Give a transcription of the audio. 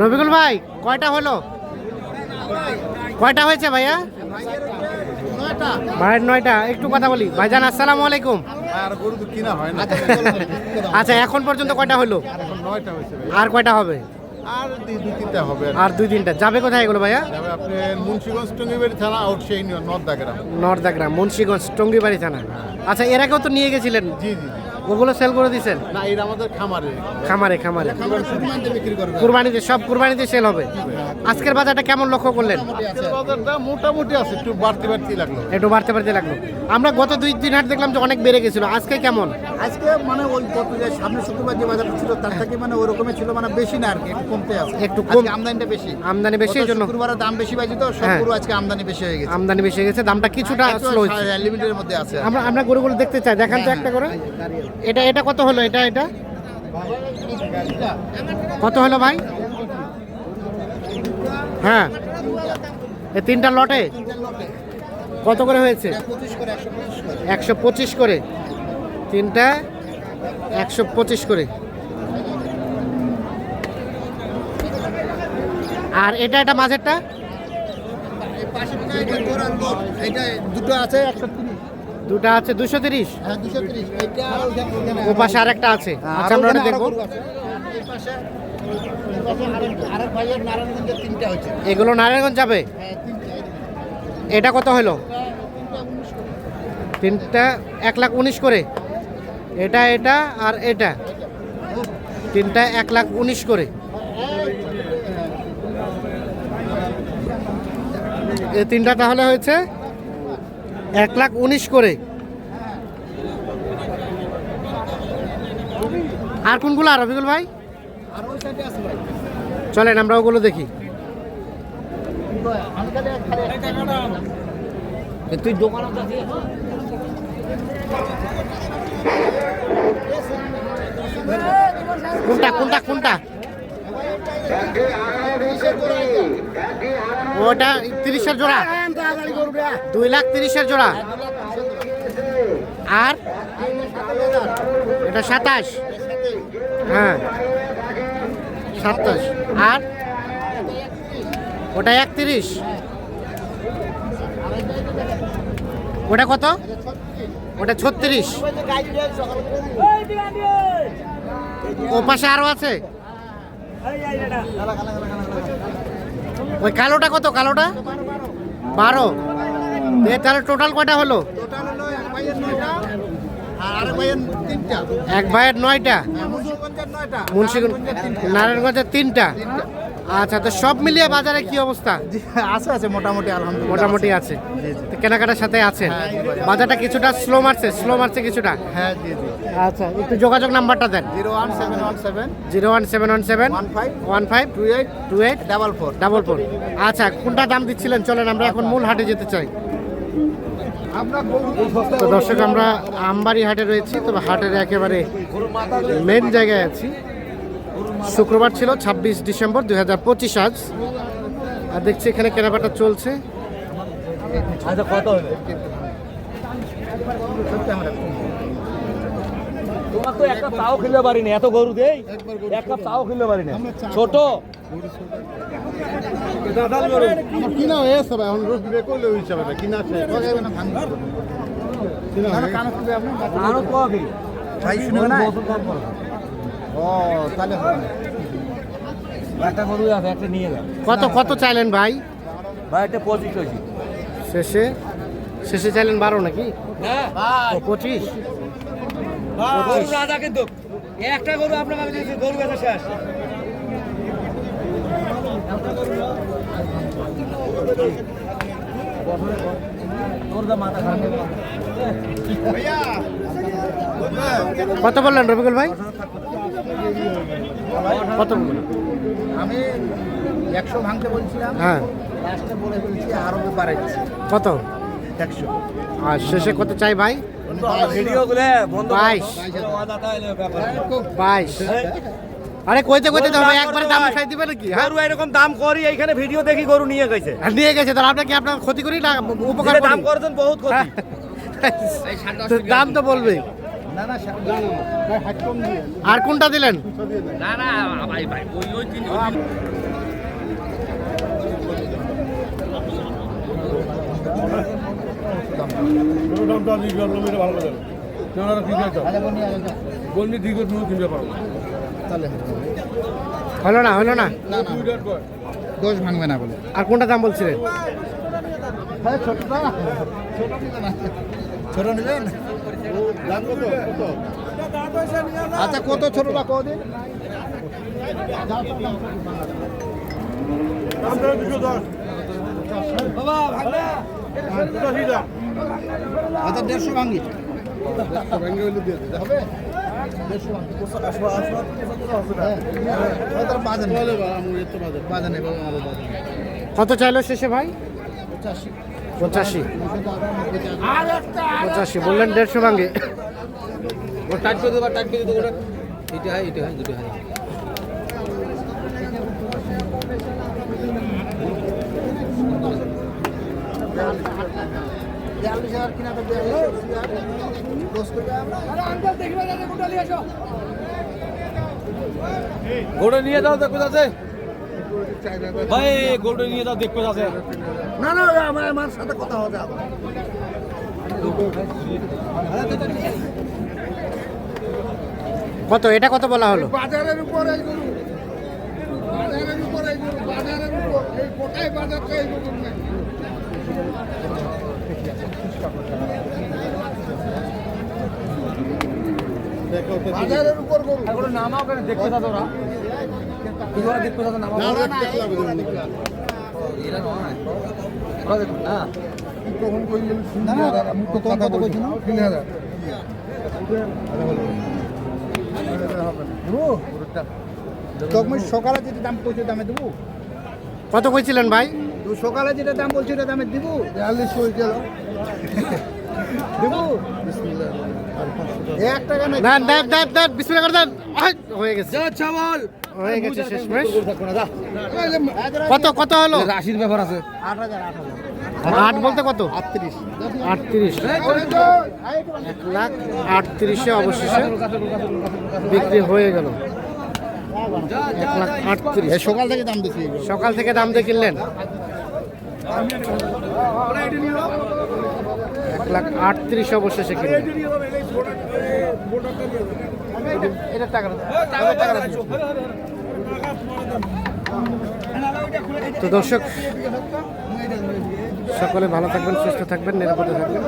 রবিকুল ভাই কয়টা হলো? কয়টা হয়েছে ভাইয়া? ভাইয়ের নয়টা একটু কথা বলি। ভাইজান আসসালামু আলাইকুম। হয় আচ্ছা এখন পর্যন্ত কয়টা হলো। আর কয়টা হবে? আর দুই তিনটা হবে। আর দুই তিনটা। যাবে কোথায় এগুলো ভাইয়া? আপনি মুন্সিগঞ্জ টঙ্গিবাড়ি থানা আউট সেই নর্দাগ্রাম নর্দাগ্রাম মুন্সিগঞ্জ টঙ্গিবাড়ি থানা। আচ্ছা এর আগেও তো নিয়ে গেছিলেন? জি জি। ওগুলো সেল করে দিয়েছেন না এটা আমাদের খামারে। খামারে খামারে। কুরবানিতে বিক্রি করবে কুরবানিতে সব কুরবানিতে সেল হবে। আজকের বাজারটা কেমন লক্ষ্য করলেন? বাজারটা মোটামুটি আছে একটু বাড়তি বাড়তি লাগল। একটু বাড়তে বাড়তে লাগল। আমরা গত দুই দিন হাট দেখলাম যে অনেক বেড়ে গেছিল। আজকে কেমন? আজকে মানে ওই গত যে সামনে শুক্রবার যে বাজারটা ছিল তার থেকে মানে ওই রকমই ছিল মানে বেশি না আর কি একটু কমতে আছে। একটু কম। আমদানিটা বেশি। আমদানি বেশি এই জন্য শুক্রবারের দাম বেশি পাইছি তো সব হ্যাঁ। গরু আজকে আমদানি বেশি হয়ে গেছে। আমদানি বেশি হয়ে গেছে দামটা কিছুটা স্লো হয়েছে। লিমিটের মধ্যে আছে। আমরা আমরা গরুগুলো দেখতে চাই। দেখান তো একটা করে। এটা এটা কত হলো এটা এটা? কত হলো ভাই? হ্যাঁ। এই তিনটা লটে? কত করে হয়েছে? একশো পঁচিশ করে। তিনটা, একশো পঁচিশ করে। আর এটা এটা মাঝেরটা? দুটো আছে, একশো দুটা আছে দুশো তিরিশ? হ্যাঁ ও পাশে আরেকটা আছে। আচ্ছা আমরা ওটা দেখব। এগুলো নারায়ণগঞ্জ যাবে? হ্যাঁ এটা কত হলো? তিনটা এক লাখ উনিশ করে। এটা এটা আর এটা। তিনটা এক লাখ উনিশ করে। এই তিনটা তাহলে হয়েছে? এক লাখ উনিশ করে। আর কোনগুলো আর রবিকুল ভাই? চলেন আমরা ওগুলো দেখি। তুই দোকানে কোনটা কোনটা কোনটা? ওটা তিরিশের জোড়া। দুই লাখ তিরিশের জোড়া। আর? এটা সাতাশ। হ্যাঁ। সাতাশ। আর? ওটা একত্রিশ। ওটা কত? ওটা ছত্রিশ। ও পাশে আরও আছে? ওই কালোটা কত? কালোটা? বারো। তাহলে টোটাল কয়টা হলো? টোটাল হলো এক ভাইয়ের নয়টা আর আরেক ভাইয়ের তিনটা। এক ভাইয়ের নয়টা? মুন্সিগঞ্জ নারায়ণগঞ্জের তিনটা। আচ্ছা তো সব মিলিয়ে বাজারে কি অবস্থা? আছে আছে মোটামুটি আলহামদুলিল্লাহ মোটামুটি আছে। তো কেনাকাটার সাথে আছে। বাজারটা কিছুটা স্লো মারছে স্লো মারছে কিছুটা? হ্যাঁ জি জি। আচ্ছা একটু যোগাযোগ নাম্বারটা দেন। Zero one seven one seven zero one seven one seven one five one five two eight two eight double four. Double four. আচ্ছা কোনটা দাম দিচ্ছিলেন? চলেন আমরা এখন মূল হাটে যেতে চাই। দর্শক আমরা আমবাড়ি হাটে রয়েছি তবে হাটের একেবারে মেন জায়গায় আছি। শুক্রবার ছিল ছাব্বিশ ডিসেম্বর দুই হাজার পঁচিশ আজ। আর দেখছি এখানে কেনাকাটা চলছে। আচ্ছা খেলতে এত গরু দেই? খেলতে ছোট? আমার কিনা হয়েছে ভাই এখন রোজ বিক্রি করলে ওই হিসাবে কিনা শেষ। কিনা হয়ে গেছে। আরও কবি ভাই শুনবে না ও তাহলে একটা গরু আছে একটা নিয়ে যাও কত কত চাইলেন ভাই? ভাই এটা পঁচিশ হয়েছে শেষে? শেষে চাইলেন বারো নাকি? ও পঁচিশ? গরু রাজা কিন্তু একটা গরু আপনার গরু শেষ। কত বললেন রবিকুল ভাই? কত? আমি একশো ভাঙতে বলছিলাম হ্যাঁ। লাস্টে বলে বলছি আরও বাড়াইছি কত? একশো। আর শেষে কত চাই ভাই? ভিডিও গুলো বন্ধ বাইশ। বাইশ। আরে কইতে কইতে তো একবারে দাম খাই দিবে নাকি হ্যাঁ? গরু এরকম দাম করি এইখানে ভিডিও দেখি গরু নিয়ে গেছে। আর নিয়ে গেছে তাহলে আপনি কি আপনার ক্ষতি করি না উপকার দাম করছেন বহুত ক্ষতি। হ্যাঁ। দাম তো বলবে আর কোনটা দিলেন? না না ভাই ভাই ওই ওই তিন ভালো করে বললি দিগর কিনতে পারব তাহলে হলো না। হলো না দোষ ভাঙবে না বলে। আর কোনটা দাম বলছিলেন? হ্যাঁ ছোটটা ছোট নেবেন দাম কত? কত আচ্ছা কত ছোটটা কদিন আচ্ছা দেড়শো ভাঙ্গি দিয়ে হবে দেড়শো ভাঙ্গি হ্যাঁ তার বাজার কত চাইলো শেষে ভাই? পঁচাশি। পঁচাশি। বললেন দেড়শো ওটা টাইট করে দেবা টাইট করে এটা হয় এটা হয়, দুটো হয়। হাজার কিনা তো বিয়াল্লিশ দশ করে। গোড়ে নিয়ে যাও দেখো যাচ্ছে। ভাই গোড়ে নিয়ে যাও দেখো যাচ্ছে। না না আমার আমার সাথে কথা হবে আবার। কত? এটা কত বলা হলো? বাজারের উপর এই গরু। বাজারের উপর এই গরু। বাজারের উপর এই কোটায় বাজার তো এই গরু নাই বাজারের উপর দেখতে ওরা। কি করে দেখতে না দেখতে এরা নয় ওরা আমি তো কম কথা বলছি না? তিন হাজার। সকালে যেটা দাম পৌঁছে দামে দেবো। কত কইছিলেন ভাই? সকালে যেটা দাম বলছি ওটা দামে দিব? বিয়াল্লিশ হয়ে গেল। দিব? এক টাকা নাই দেন দেন দেন বিসমিল্লাহ করে দেন। হয়ে গেছে। যা ছাবল হয়ে গেছে না যা। কত কত হলো? রাশির ব্যাপার আছে। আট হাজার আট হাজার আট বলতে কত আটত্রিশ আটত্রিশ এক লাখ আটত্রিশে অবশেষে বিক্রি হয়ে গেল। এক লাখ আটত্রিশ। সকাল থেকে দাম দিচ্ছি সকাল থেকে দাম দিয়ে কিনলেন? এক লাখ আটত্রিশ অবশেষে তো দর্শক সকলে ভালো থাকবেন সুস্থ থাকবেন নিরাপদে থাকবেন।